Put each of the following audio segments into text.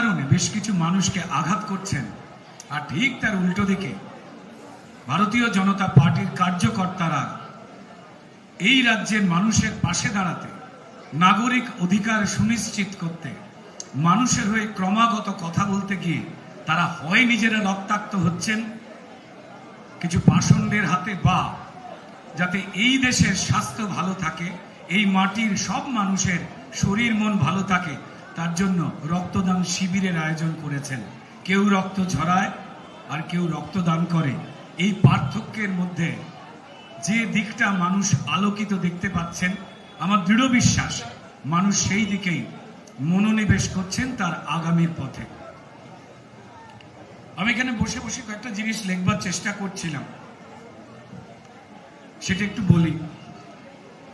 অকারণে বেশ কিছু মানুষকে আঘাত করছেন। আর ঠিক তার উল্টো দিকে ভারতীয় জনতা পার্টির কার্যকর্তারা এই রাজ্যের মানুষের পাশে দাঁড়াতে নাগরিক অধিকার সুনিশ্চিত করতে মানুষের হয়ে ক্রমাগত কথা বলতে গিয়ে তারা হয় নিজেরা রক্তাক্ত হচ্ছেন। কিছু পাষণ্ডের হাতে বা যাতে এই দেশের স্বাস্থ্য ভালো থাকে, এই মাটির সব মানুষের শরীর মন ভালো থাকে তার জন্য রক্তদান শিবিরের আয়োজন করেছেন। কেউ রক্ত ঝরায় আর কেউ রক্তদান করে। এই পার্থক্যের মধ্যে যে দিকটা মানুষ আলোকিত দেখতে পাচ্ছেন, আমার দৃঢ় বিশ্বাস, মানুষ সেই দিকেই মনোনিবেশ করছেন তার আগামীর পথে। আমি এখানে বসে বসে কয়েকটা জিনিস লেখবার চেষ্টা করছিলাম। সেটা একটু বলি।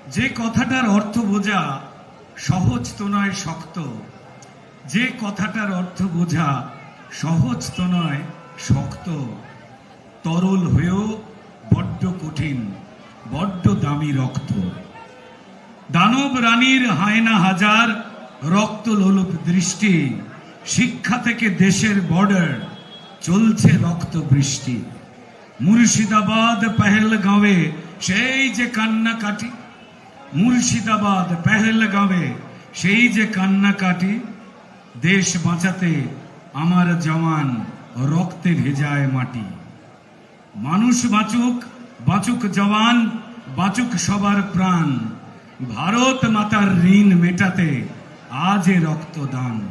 যে কথাটার অর্থ বোঝা সহজ তো নয় শক্ত। যে কথাটার অর্থ বোঝা সহজ তো নয় শক্ত। তরল হয়েও বড্ড কঠিন, বড্ড দামি রক্ত। দানব রানীর হায়না হাজার রক্ত লোলুপ দৃষ্টি, শিক্ষা থেকে দেশের বর্ডার চলছে রক্ত বৃষ্টি মুর্শিদাবাদ, পেহেলগাঁওয়ে সেই যে কান্নাকাটি। মুর্শিদাবাদ পেহেলগাঁওয়ে সেই যে কান্নাকাটি, দেশ বাঁচাতে আমার জওয়ান রক্তে ভেজায় মাটি। মানুষ বাঁচুক বাঁচুক জওয়ান, বাঁচুক সবার প্রাণ। ভারত মাতার ঋণ মেটাতে আজে রক্তদান।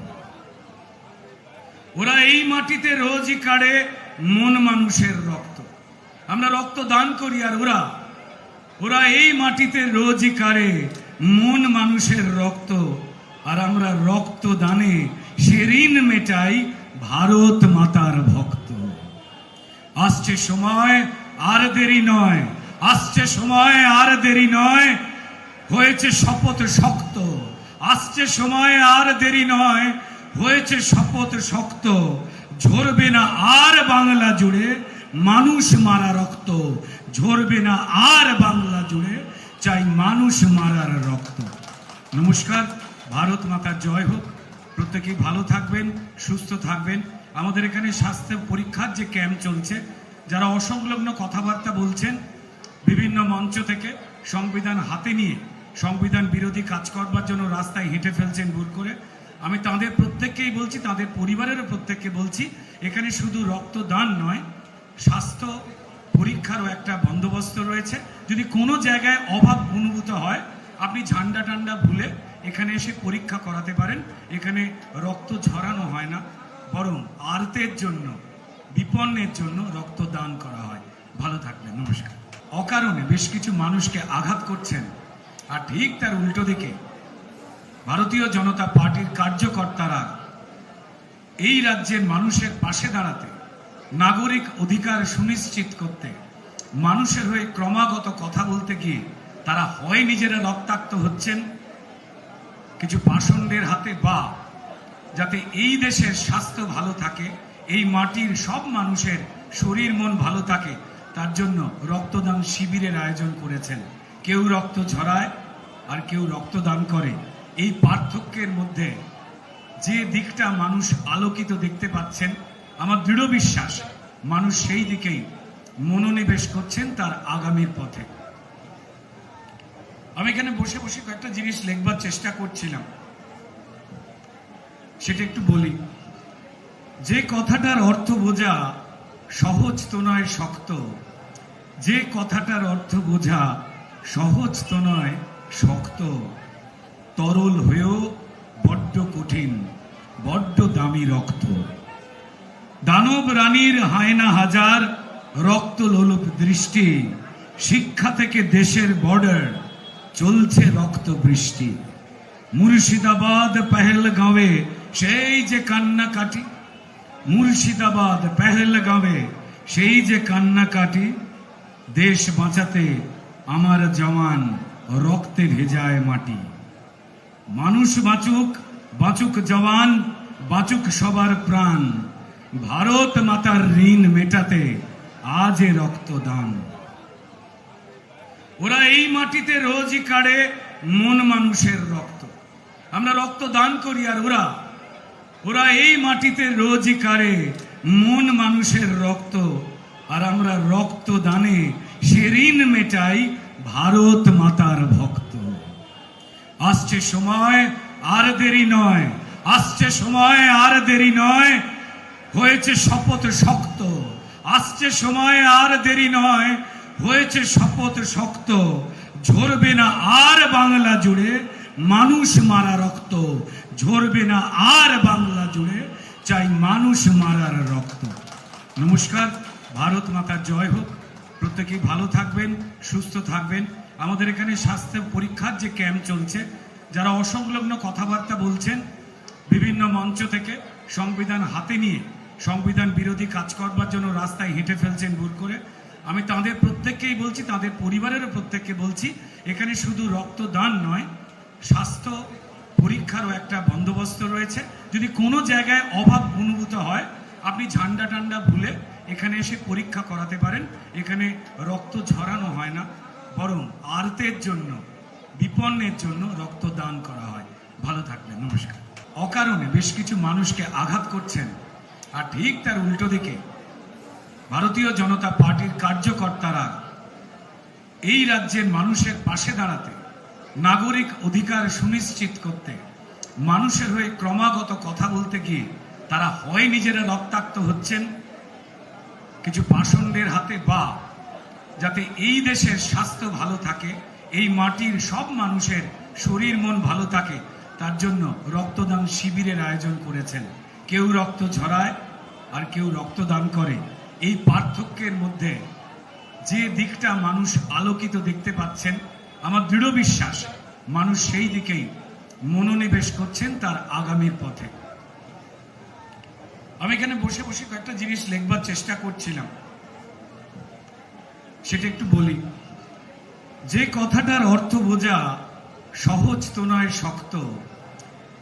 ওরা এই মাটিতে রোজই কাড়ে মন মানুষের রক্ত। আমরা রক্ত দান করি আর ওরা ওরা এই মাটিতে রোজই কাড়ে মন মানুষের রক্ত, আর আমরা রক্ত দানে সে ঋণ মেটাই ভারত মাতার ভক্ত। আসছে সময় আর দেরি নয়, আসছে সময় আর দেরি নয়, হয়েছে শপথ শক্ত। আসছে সময় আর দেরি নয়, হয়েছে শপথ শক্ত। ঝরবে না আর বাংলা জুড়ে মানুষ মারা রক্ত, ঝরবে না আর বাংলা জুড়ে, চাই মানুষ মারার রক্ত। নমস্কার, ভারত মাতার জয় হোক। প্রত্যেকেই ভালো থাকবেন, সুস্থ থাকবেন। আমাদের এখানে স্বাস্থ্য পরীক্ষার যে ক্যাম্প চলছে, যারা অসংলগ্ন কথাবার্তা বলছেন, বিভিন্ন মঞ্চ থেকে সংবিধান হাতে নিয়ে, সংবিধান বিরোধী কাজ করবার জন্য রাস্তায় হেঁটে ফেলছেন ভুল করে, আমি তাদের প্রত্যেককেই বলছি, তাদের পরিবারেরও প্রত্যেককে বলছি, এখানে শুধু রক্তদান নয় স্বাস্থ্য পরীক্ষারও একটা বন্দোবস্ত রয়েছে। যদি কোনো জায়গায় অভাব অনুভূত হয়, আপনি ঝান্ডা টান্ডা ভুলে এখানে এসে পরীক্ষা করাতে পারেন। এখানে রক্ত ঝরানো হয় না। বরং আর্তের জন্য, বিপন্নের জন্য রক্ত দান করা হয়। ভালো থাকবেন, নমস্কার। অকারণে বেশ কিছু মানুষকে আঘাত করছেন। আর ঠিক তার উল্টো দিকে, ভারতীয় জনতা পার্টির কার্যকর্তারা এই রাজ্যের মানুষের পাশে দাঁড়াতে নাগরিক অধিকার সুনিশ্চিত করতে, মানুষের হয়ে ক্রমাগত কথা বলতে গিয়ে তারা হয় নিজেরা রক্তাক্ত হচ্ছেন। কিছু পাষণ্ডের হাতে বা, যাতে এই দেশের স্বাস্থ্য ভালো থাকে, এই মাটির সব মানুষের শরীর মন ভালো থাকে, তার জন্য রক্তদান শিবিরের আয়োজন করেছেন। কেউ রক্ত ঝরায় আর কেউ রক্তদান করে। এই পার্থক্যের মধ্যে যে দিকটা মানুষ আলোকিত দেখতে পাচ্ছেন আমার দৃঢ় বিশ্বাস, মানুষ সেই দিকেই মনোনিবেশ করছেন তার আগামীর পথে। আমি এখানে বসে বসে কয়েকটা জিনিস লেখবার চেষ্টা করছিলাম। সেটা একটু বলি। যে কথাটার অর্থ বোঝা সহজ তো নয় শক্ত, যে কথাটার অর্থ বোঝা সহজ তো নয় শক্ত, তরল হয়েও বড্ড কঠিন, বড্ড দামি রক্ত। দানব রানীর হায়না হাজার, রক্ত লোলুপ দৃষ্টি, শিক্ষা থেকে দেশের বর্ডার চলছে রক্ত বৃষ্টি। মুর্শিদাবাদ, পেহেলগাঁওয়ে সেই যে কান্নাকাটি, মুর্শিদাবাদ, পেহেলগাঁওয়ে সেই যে কান্নাকাটি, দেশ বাঁচাতে আমার জওয়ান রক্তে ভেজায় মাটি। মানুষ বাঁচুক বাঁচুক জওয়ান, বাঁচুক সবার প্রাণ। ভারত মাতার ঋণ মেটাতে আজে রক্তদান। ওরা এই মাটিতে রোজই কাড়ে মন মানুষের রক্ত। আমরা রক্ত দান করি আর ওরা ওরা এই মাটিতে রোজই কাড়ে মন মানুষের রক্ত। আর আমরা রক্ত দানে সে ঋণ মেটাই ভারত মাতার ভক্ত। আসছে সময় আর দেরি নয়, আসছে সময় আর দেরি নয় হয়েছে শপথ শক্ত। আসছে সময় আর দেরি নয়। হয়েছে শপথ শক্ত। ঝরবে না আর বাংলা জুড়ে মানুষ মারা রক্ত। ঝরবে না আর বাংলা জুড়ে চাই মানুষ মারার রক্ত। নমস্কার, ভারত মাতার জয় হোক। প্রত্যেকেই ভালো থাকবেন, সুস্থ থাকবেন। আমাদের এখানে স্বাস্থ্য পরীক্ষার যে ক্যাম্প চলছে, যারা অসংলগ্ন কথাবার্তা বলছেন, বিভিন্ন মঞ্চ থেকে সংবিধান হাতে নিয়ে সংবিধান বিরোধী কাজ করবার জন্য রাস্তায় হেঁটে ফেলছেন ভুল করে। আমি তাদের প্রত্যেককেই বলছি, তাদের পরিবারেরও প্রত্যেককে বলছি, এখানে শুধু রক্তদান নয়, স্বাস্থ্য পরীক্ষারও একটা বন্দোবস্ত রয়েছে। যদি কোনো জায়গায় অভাব অনুভূত হয়, আপনি ঝান্ডা টান্ডা ভুলে এখানে এসে পরীক্ষা করাতে পারেন। এখানে রক্ত ঝরানো হয় না, বরং আর্তের জন্য, বিপন্নের জন্য রক্ত দান করা হয়। ভালো থাকবেন, নমস্কার। অকারণে বেশ কিছু মানুষকে আঘাত করছেন। আর ঠিক তার উল্টো দিকে ভারতীয় জনতা পার্টির কার্যকর্তারা এই রাজ্যের মানুষের পাশে দাঁড়াতে, নাগরিক অধিকার সুনিশ্চিত করতে, মানুষের হয়ে ক্রমাগত কথা বলতে গিয়ে তারা হয় নিজেরা রক্তাক্ত হচ্ছেন। কিছু পাষণ্ডের হাতে বা, যাতে এই দেশের স্বাস্থ্য ভালো থাকে, এই মাটির সব মানুষের শরীর মন ভালো থাকে, তার জন্য রক্তদান শিবিরের আয়োজন করেছেন। কেউ রক্ত ঝরায় আর কেউ রক্তদান করে, এই পার্থক্যের মধ্যে যে দিকটা মানুষ আলোকিত দেখতে পাচ্ছেন, আমার দৃঢ় বিশ্বাস, মানুষ সেই দিকেই মনোনিবেশ করছেন তার আগামীর পথে। আমি এখানে বসে বসে কয়েকটা জিনিস লিখবার চেষ্টা করছিলাম। সেটা একটু বলি। যে কথাটার অর্থ বোঝা সহজ তো নয় শক্ত,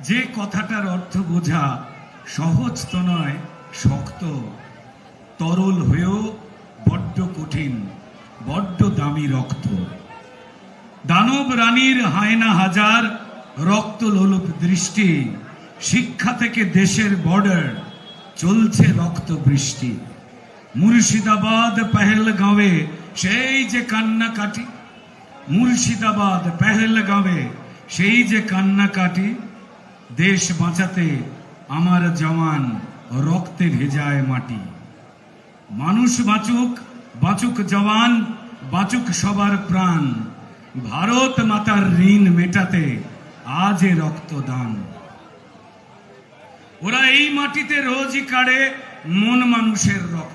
যে কথাটার অর্থ বোঝা সহজ তো নয় শক্ত, তরল হয়েও বড্ড কঠিন, বড্ড দামি রক্ত। দানব রানীর হায়না হাজার রক্ত লোলুপ দৃষ্টি, শিক্ষা থেকে দেশের বর্ডার চলছে রক্ত বৃষ্টি মুর্শিদাবাদ, পেহেলগাঁওয়ে সেই যে কান্নাকাটি, মুর্শিদাবাদ, পেহেলগাঁওয়ে সেই যে কান্নাকাটি, দেশ বাঁচাতে আমার জওয়ান রক্তে ভেজায় মাটি। মানুষ বাঁচুক বাঁচুক জওয়ান, বাঁচুক সবার প্রাণ। ভারত মাতার ঋণ মেটাতে আজ আজে রক্তদান। ওরা এই মাটিতে রোজই কাড়ে মন মানুষের রক্ত।